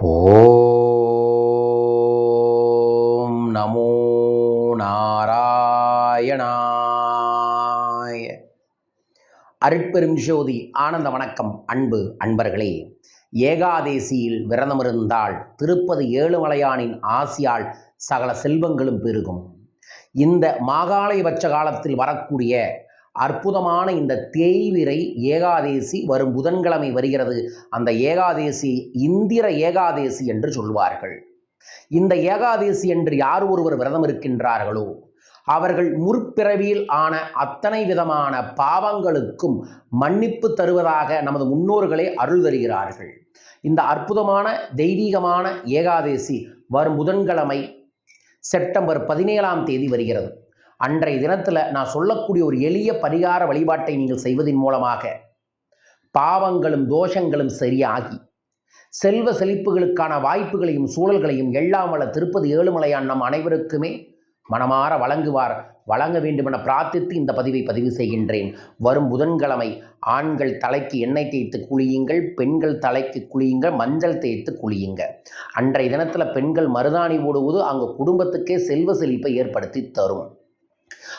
ஓம் நமோ நாராயணாய. அருட்பெரும் ஜோதி ஆனந்த வணக்கம் அன்பு அன்பர்களே. ஏகாதேசியில் விரதமிருந்தால் திருப்பதி ஏழுமலையானின் ஆசியால் சகல செல்வங்களும் பெருகும். இந்த மாகாளயபட்ச காலத்தில் வரக்கூடிய அற்புதமான இந்த தேய்விரை ஏகாதேசி வரும் புதன்கிழமை வருகிறது. அந்த ஏகாதேசி இந்திர ஏகாதேசி என்று சொல்வார்கள். இந்த ஏகாதேசி என்று யார் ஒருவர் விரதம் இருக்கின்றார்களோ அவர்கள் முற்பிறவியில் ஆன அத்தனை விதமான பாவங்களுக்கும் மன்னிப்பு தருவதாக நமது முன்னோர்களே அருள் தருகிறார்கள். இந்த அற்புதமான தெய்வீகமான ஏகாதேசி வரும் புதன்கிழமை செப்டம்பர் பதினேழாம் தேதி வருகிறது. அன்றைய தினத்தில் நான் சொல்லக்கூடிய ஒரு எளிய பரிகார வழிபாட்டை நீங்கள் செய்வதன் மூலமாக பாவங்களும் தோஷங்களும் சரியாகி செல்வ செழிப்புகளுக்கான வாய்ப்புகளையும் சூழல்களையும் எல்லாம் வல்ல திருப்பதி ஏழுமலையான் நம் அனைவருக்குமே மனமாற வழங்குவார். வழங்க வேண்டுமென பிரார்த்தித்து இந்த பதிவை பதிவு செய்கின்றேன். வரும் புதன்கிழமை ஆண்கள் தலைக்கு எண்ணெய் தேய்த்து குளியுங்கள் பெண்கள் தலைக்கு குளியுங்கள் மஞ்சள் தேய்த்து குளியுங்க அன்றைய தினத்தில் பெண்கள் மருதாணி ஓடுவது அங்கே குடும்பத்துக்கே செல்வ செழிப்பை ஏற்படுத்தி தரும்.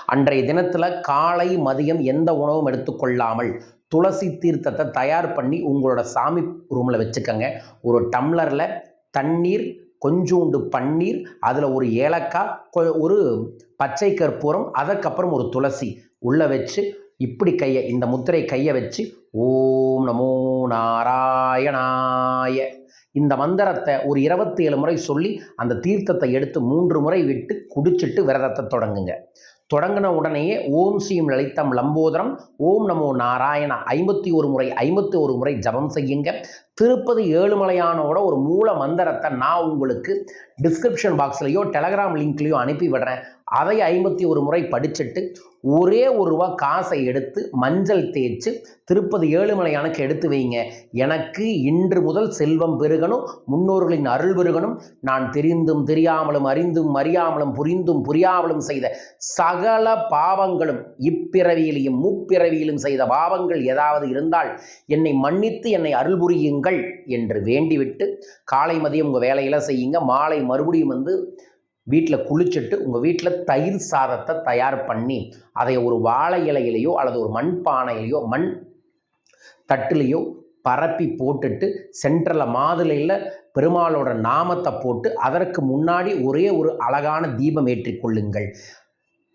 அன்றைய தினத்தில் காலை மதியம் எந்த உணவும் எடுத்துக்கொள்ளாமல் துளசி தீர்த்தத்தை தயார் பண்ணி உங்களோட சாமி ரூமில் வச்சுக்கோங்க. ஒரு டம்ளரில் தண்ணீர் கொஞ்சோண்டு பன்னீர் அதில் ஒரு ஏலக்காய் கொ- ஒரு பச்சை கற்பூரம் அதற்கப்புறம் ஒரு துளசி உள்ளே வச்சு இப்படி கையை இந்த முத்திரை கையை வச்சு ஓம் நமோ நாராயணாய. இந்த மந்திரத்தை ஒரு இருபத்தி ஏழு முறை சொல்லி அந்த தீர்த்தத்தை எடுத்து மூன்று முறை விட்டு குடிச்சிட்டு விரதத்தை தொடங்குங்க. தொடங்கின உடனேயே ஓம் ஸ்ரீம் லலிதம் லம்போதரம் ஓம் நமோ நாராயண ஐம்பத்தி ஒரு முறை ஐம்பத்தி ஒரு முறை ஜபம் செய்யுங்க. திருப்பதி ஏழுமலையானோட ஒரு மூல மந்திரத்தை நான் உங்களுக்கு டிஸ்கிரிப்ஷன் பாக்ஸ்லேயோ டெலகிராம் லிங்க்லேயோ அனுப்பி விடுறேன். அதை ஐம்பத்தி ஒரு முறை படிச்சுட்டு ஒரே ஒரு ரூபா காசை எடுத்து மஞ்சள் தேய்ச்சி திருப்பதி ஏழுமலையானுக்கு எடுத்து வைங்க. எனக்கு இன்று முதல் செல்வம் பெருகணும் முன்னோர்களின் அருள் பெருகணும். நான் தெரிந்தும் தெரியாமலும் அறிந்தும் அறியாமலும் புரிந்தும் புரியாமலும் செய்த சகல பாவங்களும் இப்பிறவியிலையும் முப்பிறவியிலும் செய்த பாவங்கள் ஏதாவது இருந்தால் என்னை மன்னித்து என்னை அருள் புரியுங்கள் என்று வேண்டிவிட்டு காலை மதியம் உங்கள் வேலையெல்லாம் செய்யுங்க. மாலை மறுபடியும் வந்து வீட்டில் குளிச்சுட்டு உங்கள் வீட்டில் தயிர் சாதத்தை தயார் பண்ணி அதை ஒரு வாழை இலையிலையோ அல்லது ஒரு மண் பானையிலையோ மண் தட்டுலேயோ பரப்பி போட்டுட்டு சென்ட்ரலில் மாதுளையில் பெருமாளோட நாமத்தை போட்டு அதற்கு முன்னாடி ஒரே ஒரு அழகான தீபம் ஏற்றிக்கொள்ளுங்கள்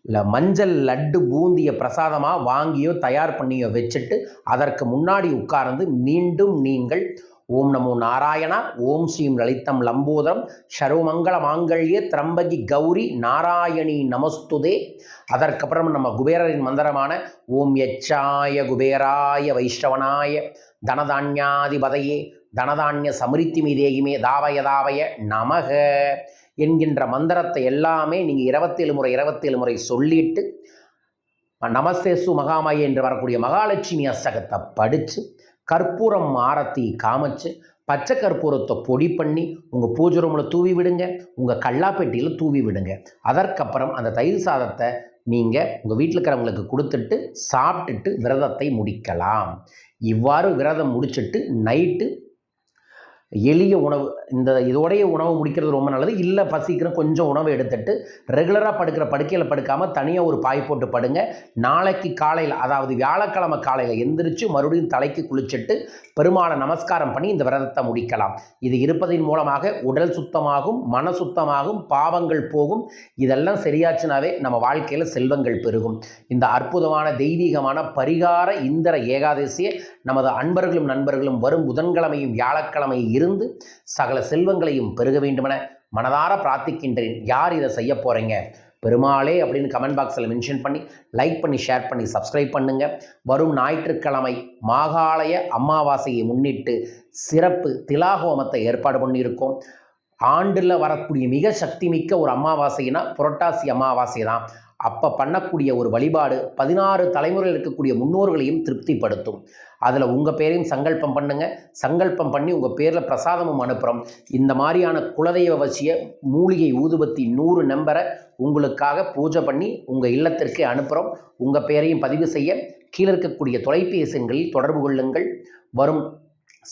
இல்லை மஞ்சள் லட்டு பூந்திய பிரசாதமாக வாங்கியோ தயார் பண்ணியோ வச்சுட்டு அதற்கு முன்னாடி உட்கார்ந்து மீண்டும் நீங்கள் ஓம் நமோ நாராயணா ஓம் ஸ்ரீம் லலிதம் லம்போதரம் சர்வமங்கள மாங்கல்ய திரம்பகி கௌரி நாராயணி நமஸ்துதே. அதற்கப்புறம் நம்ம குபேரரின் மந்திரமான ஓம் எச்சாய குபேராய வைஷ்ணவனாய தனதான்யாதிபதையே தனதான்ய சமிருத்தி மீதேயுமே தாவய தாவய நமக என்கின்ற மந்திரத்தை எல்லாமே நீங்கள் இருபத்தேழு முறை இருபத்தேழு முறை சொல்லிட்டு நமஸ்தேசு மகாமாயி என்று வரக்கூடிய மகாலட்சுமி அஸ்தகத்தை படித்து கற்பூரம் ஆரத்தி காமிச்சு பச்சை கற்பூரத்தை பொடி பண்ணி உங்கள் பூஜை ரூமில் தூவி விடுங்க உங்கள் கல்லாப்பெட்டியில் தூவி விடுங்க. அதற்கப்புறம் அந்த தயிர் சாதத்தை நீங்கள் உங்கள் வீட்டில் இருக்கிறவங்களுக்கு கொடுத்துட்டு சாப்பிட்டுட்டு விரதத்தை முடிக்கலாம். இவ்வாறு விரதம் முடிச்சுட்டு நைட்டு எளிய உணவு இந்த இதோடைய உணவு முடிக்கிறது ரொம்ப நல்லது. இல்லை பசிக்கிறோம் கொஞ்சம் உணவு எடுத்துட்டு ரெகுலராக படுக்கிற படுக்கையில் படுக்காமல் தனியாக ஒரு பாய் போட்டு படுங்க. நாளைக்கு காலையில் அதாவது வியாழக்கிழமை காலையில் எந்திரிச்சு மறுபடியும் தலைக்கு குளிச்சுட்டு பெருமாளை நமஸ்காரம் பண்ணி இந்த விரதத்தை முடிக்கலாம். இது இருப்பதன் மூலமாக உடல் சுத்தமாகும் மன சுத்தமாகும் பாவங்கள் போகும். இதெல்லாம் சரியாச்சுனாவே நம்ம வாழ்க்கையில் செல்வங்கள் பெருகும். இந்த அற்புதமான தெய்வீகமான பரிகார இந்திர ஏகாதசியை நமது அன்பர்களும் நண்பர்களும் வரும் புதன்கிழமையும் வியாழக்கிழமையும் இருந்து சகல செல்வங்களையும் பெருக வேண்டுமென மனதார பிரார்த்திக்கின்றேன். யார் இதை செய்ய போகிறீங்க பெருமாளே அப்படின்னு கமெண்ட் பாக்ஸில் மென்ஷன் பண்ணி லைக் பண்ணி ஷேர் பண்ணி சப்ஸ்கிரைப் பண்ணுங்க. வரும் ஞாயிற்றுக்கிழமை மாகாலய அமாவாசையை முன்னிட்டு சிறப்பு திலாகோமத்தை ஏற்பாடு பண்ணியிருக்கோம். ஆண்டில் வரக்கூடிய மிக சக்தி மிக்க ஒரு அமாவாசைனா புரட்டாசி அமாவாசை தான் அப்போ பண்ணக்கூடிய ஒரு வழிபாடு பதினாறு தலைமுறையில் இருக்கக்கூடிய முன்னோர்களையும் திருப்திப்படுத்தும். அதில் உங்கள் பேரையும் சங்கல்பம் பண்ணுங்கள் சங்கல்பம் பண்ணி உங்கள் பேரில் பிரசாதமும் அனுப்புகிறோம் இந்த மாதிரியான குலதெய்வ வசிய மூலிகை ஊதுபத்தி நூறு நம்பரை உங்களுக்காக பூஜை பண்ணி உங்கள் இல்லத்திற்கு அனுப்புகிறோம் உங்கள் பேரையும் பதிவு செய்ய கீழே இருக்கக்கூடிய தொலைபேசிகளில் தொடர்பு கொள்ளுங்கள். வரும்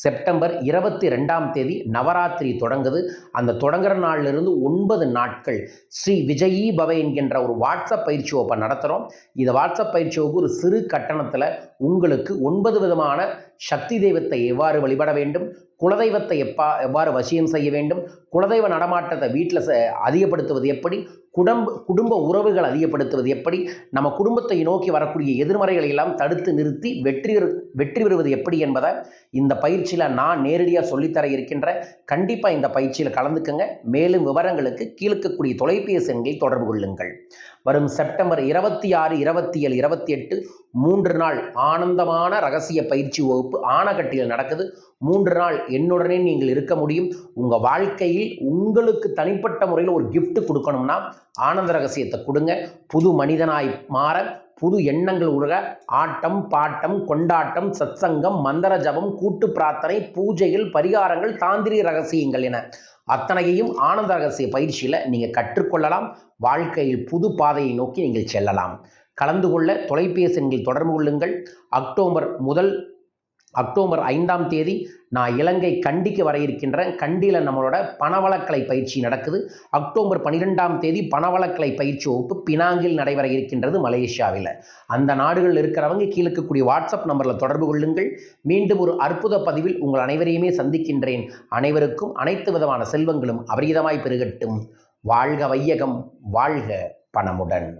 செப்டம்பர் இருபத்தி ரெண்டாம் தேதி நவராத்திரி தொடங்குது. அந்த தொடங்குற நாளிலிருந்து ஒன்பது நாட்கள் ஸ்ரீ விஜயீ பவ என்கின்ற ஒரு வாட்ஸ்அப் பயிற்சி வகுப்பை நடத்துகிறோம் இந்த வாட்ஸ்அப் பயிற்சி வகுப்பு ஒரு சிறு கட்டணத்தில் உங்களுக்கு ஒன்பது விதமான சக்தி தெய்வத்தை எவ்வாறு வழிபட வேண்டும் குலதெய்வத்தை எப்பா எவ்வாறு வசியம் செய்ய வேண்டும் குலதெய்வ நடமாட்டத்தை வீட்டில் ச அதிகப்படுத்துவது எப்படி குடும்ப குடும்ப உறவுகள் அதிகப்படுத்துவது எப்படி? நம்ம குடும்பத்தை நோக்கி வரக்கூடிய எதிர்மறைகளை எல்லாம் தடுத்து நிறுத்தி வெற்றி வெற்றி பெறுவது எப்படி என்பதை இந்த பயிற்சியில் நான் நேரடியாக சொல்லித்தர இருக்கின்ற கண்டிப்பாக இந்த பயிற்சியில் கலந்துக்கங்க. மேலும் விவரங்களுக்கு கீழ்க்கக்கூடிய தொலைபேசி எண்களில் தொடர்பு கொள்ளுங்கள். வரும் செப்டம்பர் இருபத்தி ஆறு இருபத்தி ஏழு இருபத்தி எட்டு மூன்று நாள் ஆனந்தமான ரகசிய பயிற்சி வகுப்பு ஆனகட்டியில் நடக்குது. மூன்று நாள் என்னுடனே நீங்கள் இருக்க முடியும். உங்கள் வாழ்க்கையில் உங்களுக்கு தனிப்பட்ட முறையில் ஒரு கிஃப்ட் கொடுக்கணும்னா ஆனந்த ரகசியத்தை கொடுங்க. புது மனிதனாய் மாற புது எண்ணங்கள் உருக ஆட்டம் பாட்டம் கொண்டாட்டம் சத்சங்கம் மந்திர ஜபம் கூட்டு பிரார்த்தனை பூஜைகள் பரிகாரங்கள் தாந்திரிய ரகசியங்கள் என அத்தனையையும் ஆனந்த ரகசிய பயிற்சியில் நீங்கள் கற்றுக்கொள்ளலாம். வாழ்க்கையில் புது பாதையை நோக்கி நீங்கள் செல்லலாம். கலந்து கொள்ள தொலைபேசி எண்களில் தொடர்பு கொள்ளுங்கள். அக்டோபர் முதல் அக்டோபர் ஐந்தாம் தேதி நான் இலங்கை கண்டிக்கு வர இருக்கின்றேன். கண்டியில் நம்மளோட பணவளக்கலை பயிற்சி நடக்குது. அக்டோபர் பன்னிரெண்டாம் தேதி பணவளக்கலை பயிற்சி வகுப்பு பினாங்கில் நடைபெற இருக்கின்றது மலேசியாவில். அந்த நாடுகளில் இருக்கிறவங்க கீழே இருக்கக்கூடிய வாட்ஸ்அப் நம்பரில் தொடர்பு கொள்ளுங்கள். மீண்டும் ஒரு அற்புத பதிவில் உங்கள் அனைவரையுமே சந்திக்கின்றேன். அனைவருக்கும் அனைத்து விதமான செல்வங்களும் அபரீதமாய் பெருகட்டும். வாழ்க வையகம் வாழ்க பணமுடன்.